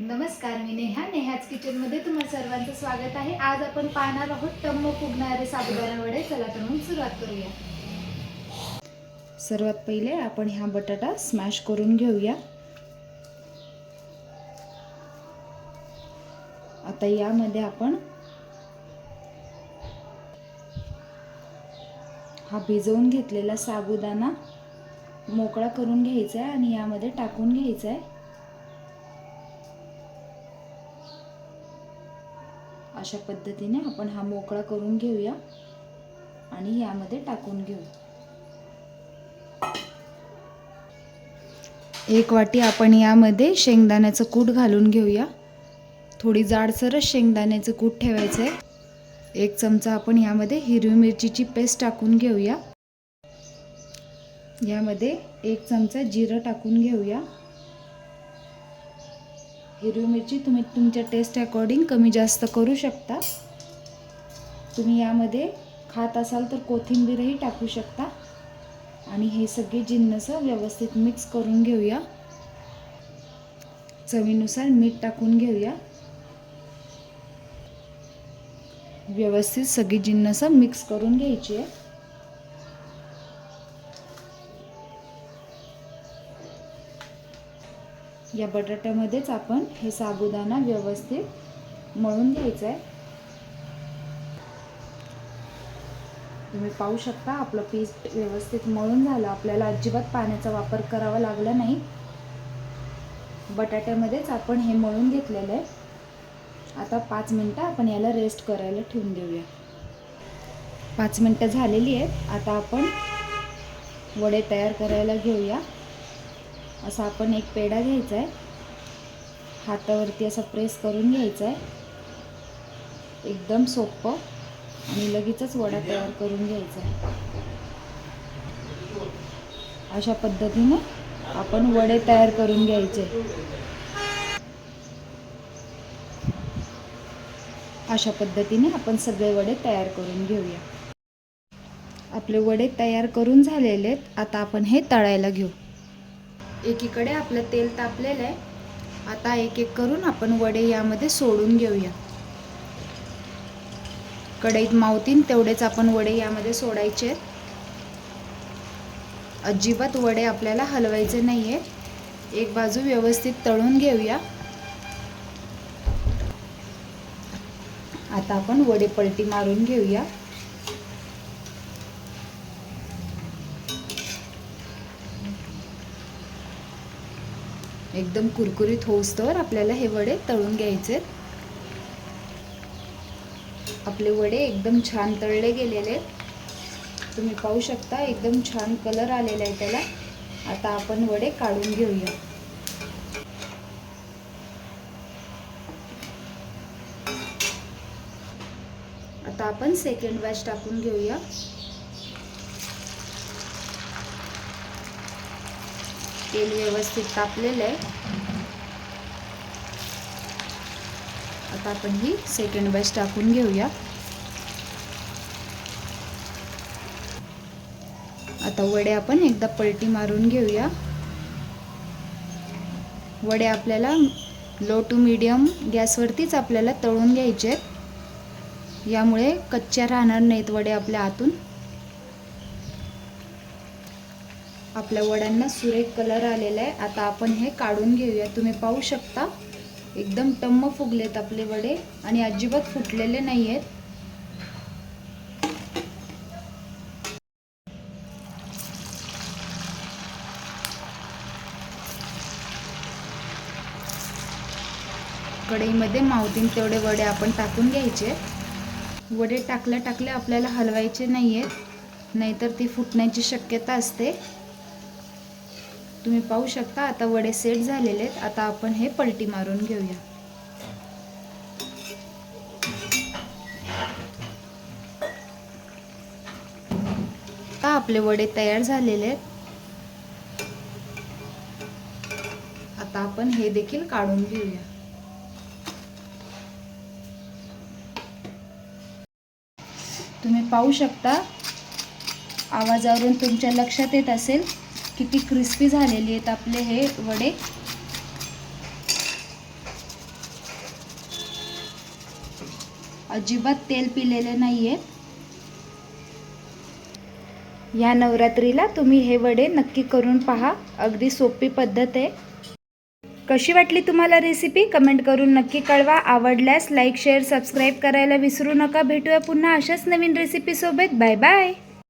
नमस्कार मी नेहा. नेहाच किचनमध्ये तुम्हा सर्वांचं स्वागत आहे. आज आपण पाहणार आहोत टम्म फुगणारे साबुदाणा वडे. चला तर मग सुरुवात करूया. सर्वात पहिले आपण ह्या बटाटा स्मॅश करून घेऊया. आता यामध्ये आपण हा भिजवून घेतलेला साबुदाणा मोकळा करून घ्यायचा आहे आणि यामध्ये टाकून घ्यायचा आहे. अशा पद्धतीने आपण हा मोकळा करून घेऊया आणि यामध्ये टाकून घेऊ. एक वाटी आपण यामध्ये शेंगदाण्याचं कूट घालून घेऊया. थोडी जाडसरच शेंगदाण्याचं कूट ठेवायचं आहे एक चमचा आपण यामध्ये हिरवी मिरचीची पेस्ट टाकून घेऊया. यामध्ये एक चमचा जिरं टाकून घेऊया. हिरवी मिरची तुम्ही तुमच्या टेस्ट अकॉर्डिंग कमी जास्त करू शकता. तुम्ही यामध्ये खात असाल तर कोथिंबीरही टाकू शकता. आणि हे सगळे जिन्नस व्यवस्थित मिक्स करून घेऊया. चवीनुसार मीठ टाकून घेऊया. व्यवस्थित सगळी जिन्नस मिक्स करून घ्यायची. आहे या बटाट्यामध्येच आपण हे साबुदाणा व्यवस्थित मळून घ्यायचं आहे तुम्ही पाहू शकता आपलं पीठ व्यवस्थित मळून झालं. आपल्याला अजिबात पाण्याचा वापर करावा लागला नाही. बटाट्यामध्येच आपण हे मळून घेतलेलं आहे. आता पाच मिनटं आपण याला रेस्ट करायला ठेवून देऊया. पाच मिनटं झालेली आहेत. आता आपण वडे तयार करायला घेऊया. असा आपण एक पेढा घ्यायचा आहे हातावरती असा प्रेस करून घ्यायचा आहे एकदम सोपं आणि लगेचच वडा तयार करून घ्यायचा आहे अशा पद्धतीने आपण वडे तयार करून घ्यायचे. अशा पद्धतीने आपण सगळे वडे तयार करून घेऊया. आपले वडे तयार करून झालेले आहेत. आता आपण हे तळायला घेऊ. एकीकडे आपलं तेल तापलेलं आहे. आता एक एक करून आपण वडे यामध्ये सोडून घेऊया. कढईत मावतीन तेवढेच आपण वडे यामध्ये सोडायचे आहेत. अजिबात वडे आपल्याला हलवायचे नाही आहेत एक बाजू व्यवस्थित तळून घेऊया. आता आपण वडे पलटी मारून घेऊया. एकदम कुरकुरीत होऊस्तवर आपल्याला हे वडे तळून घ्यायचे आपले वडे एकदम छान तळले गेलेले आहेत. तुम्ही पाहू शकता एकदम छान कलर आलेला आहे त्याला. आता आपण वडे काढून घेऊया. आता आपण सेकंड बॅच टाकून घेऊया. तेल व्यवस्थित तापलेलं आहे. आता आपण ही सेकंड बॅच टाकून घेऊया. आता वडे आपण एकदा पलटी मारून घेऊया. वडे आपल्याला लो टू मीडियम गॅसवरतीच आपल्याला तळून घ्यायचे आहेत. यामुळे कच्च्या राहणार नाहीत वडे आपल्या आतून. आपल्या वड्यांना सुरेख कलर आलेला आहे. आता आपण हे काढून घेऊया. तुम्ही पाहू शकता एकदम टम्म फुगलेत आपले वडे आणि अजिबात फुटलेले नाही आहेत कढईमध्ये मावतीन तेवढे वडे आपण टाकून घ्यायचे. वडे टाकल्या टाकल्या आपल्याला हलवायचे नाही आहेत नाहीतर ती फुटण्याची शक्यता असते. तुम्ही पाहू शकता आता वडे सेट झालेले आहेत. आता आपण हे पलटी मारून घेऊया. आता आपले वडे तयार झालेले आहेत. आता आपण हे देखील काढून घेऊया. तुम्ही पाहू शकता आवाजावरून तुमच्या लक्षात येत असेल. किती क्रिस्पी झालेली आहेत आपले हे वडे. अजिबात तेल पिलेले नाही आहेत ह्या नवरात्रीला तुम्ही हे वडे नक्की करून पहा. अगदी सोपी पद्धत आहे. कशी वाटली तुम्हाला रेसिपी कमेंट करून नक्की कळवा. आवडल्यास लाईक शेअर सबस्क्राईब करायला विसरू नका. भेटूया पुन्हा अशाच नवीन रेसिपीसोबत बाय बाय